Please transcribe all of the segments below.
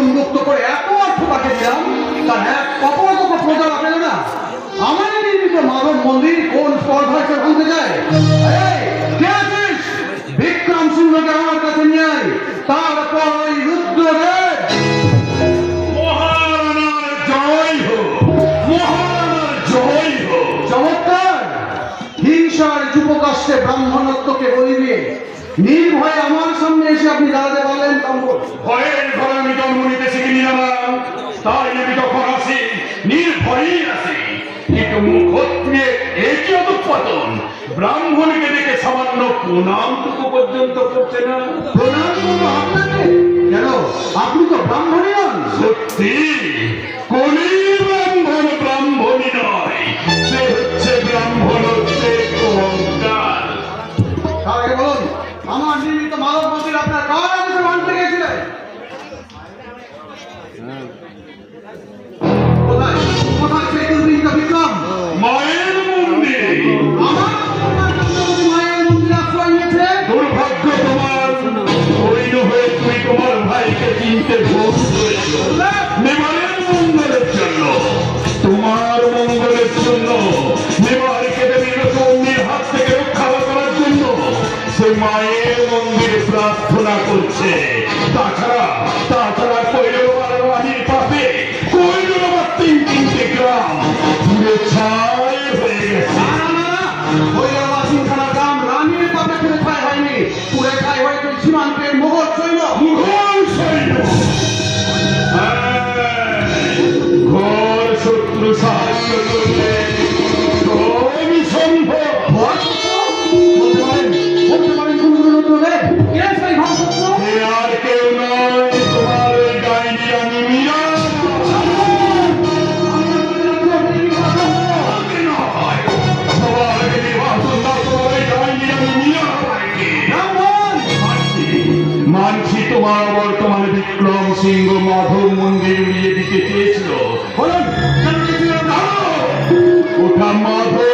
উন্মুক্ত করে এত অর্থ তাকে দিলাম, তার এক কত কখনো প্রজা রাখলেন না। আমাদের নির্মিত মানব মন্দির কোন স্পর্ধায় সে ভাঙতে যায় বিক্রম সিংহকে আমার কাছে নিয়ে আয়। তারপর ওই রুদ্রদেব। মহারানার জয় হোক। ব্রাহ্মণত্বকে বলিবে নির্ভয়ে আমার সামনে এসে আপনি দাঁড়াতে পারলেন ভয়ের ঘরে মতন। ব্রাহ্মণকে দেখে সামান্য প্রণামটুকু পর্যন্ত করছে না। প্রণাম আপনাকে। কেন? আপনি তো ব্রাহ্মণই নন। সত্যি। কলিবা Charlie Baker. উঠা মাধব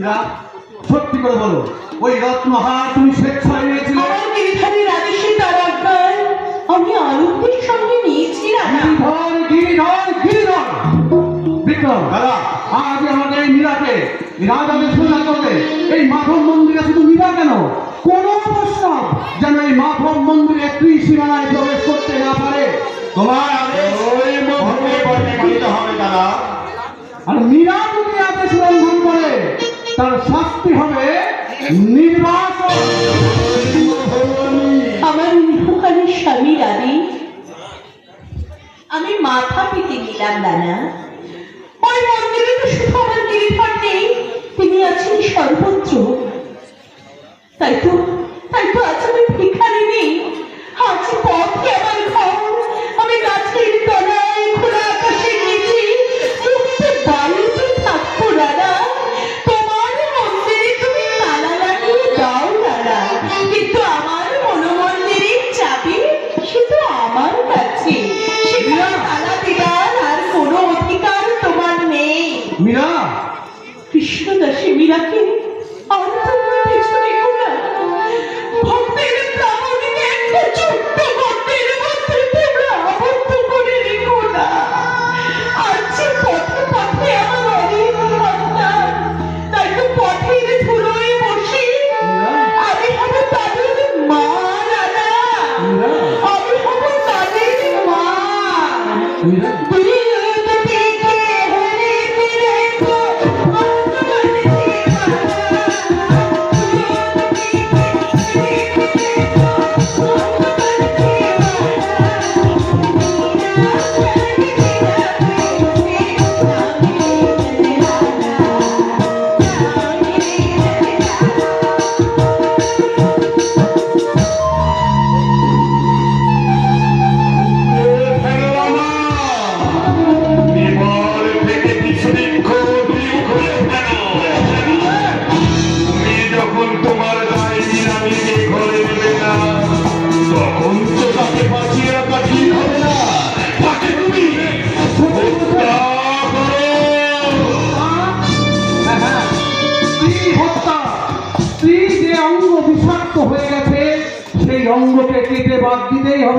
মীরা সত্যি করে বলো ওই রত্নহার তুমি স্বেচ্ছায় নিয়েছিলে। তার আজ্ঞায় আমি সঙ্গে নিয়েছি গিরিধর গিরিধর গিরিধর। বিক্রম দাদা আজ আমাদের এই মীরাকে রাজাদের সোজা করবে এই মাধব মন্দিরে শুধু মীরা কেন? কোন প্রস্তাব যেন এই মাধব মন্দিরে ত্রিসীমানায় প্রবেশ করতে না পারে। তোমার আদেশ ওই মধ্যে মানিতে হবে দাদা। আর মীরা যদি আদেশ তার শাস্তি হবে আমার স্বামী আমি মাথা পেতে নিলাম দানা ওই মন্দিরে তো শুধু আমার গিরিধর নেই, তিনি আছেন সর্বত্র। তাই তো aqui.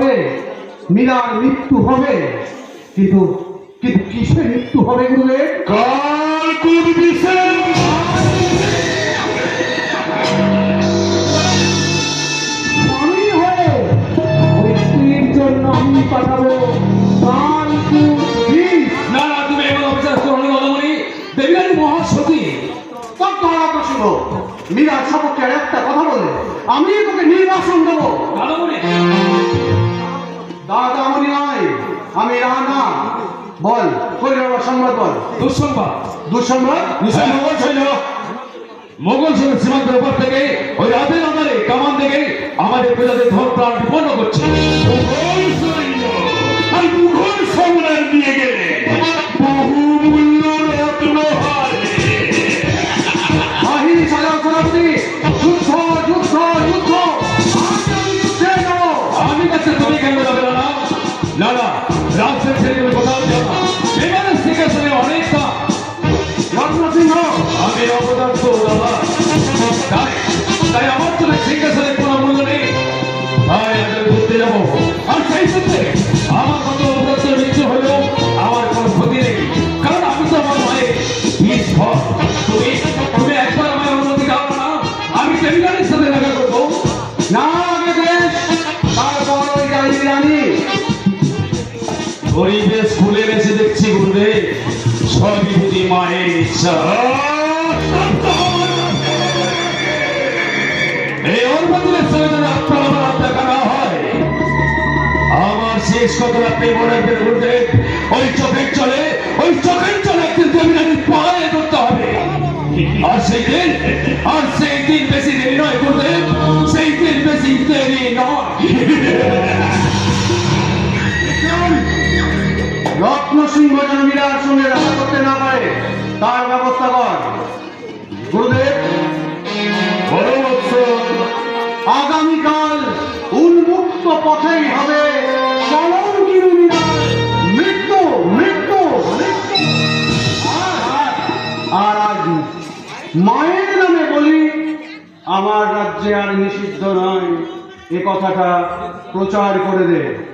হবে মীরার মৃত্যু হবে। কিন্তু কিন্তু কিসে মৃত্যু হবে কাল হয়ে ওই স্ত্রীর জন্য আমি পাঠাবো। কানপুর বিষ। না না তুমি এমন অবিচার করো না মদমণি মহাসতী তোর ধরা প্রসঙ্গ মীরার সপক্ষে একটা কথা বলে আমি তোকে নির্বাসন দেবো। দাদামণি দাদা আমনি নয়। আমি রানা। বল কই সংবাদ বল। দুঃসংবাদ। দুঃসংবাদ? নিশ্চয় মোগল মোগল সীমান্তের উপর থেকে ওই রাতের আধারে কামান থেকে আমাদের প্রজাদের ধন প্রাণ বিপন্ন করছে। মুঘল সৈন্য আর মুঘল সম্রাট দিয়ে গেলে। বহু গরিবে স্কুলে এসে দেখছি বলবে সবই মায়ের ইচ্ছা। শেষ কথাটা প্রেম গুরুদেব, ওই চোখের চলে ওই চোখের চলে একদিন দেবীরানীর পায়ে হবে। আর সেই দিন, আর সেই দিন বেশি রত্ন সিংহ যেন মীরার সঙ্গে করতে না পারে, তার ব্যবস্থা কর। গুরুদেব আগামীকাল উন্মুক্ত পথেই হবে মৃত্যু মৃত্যু আর- মায়ের নামে বলি, আমার রাজ্যে আর নিষিদ্ধ নয়। এ কথাটা প্রচার করে দে।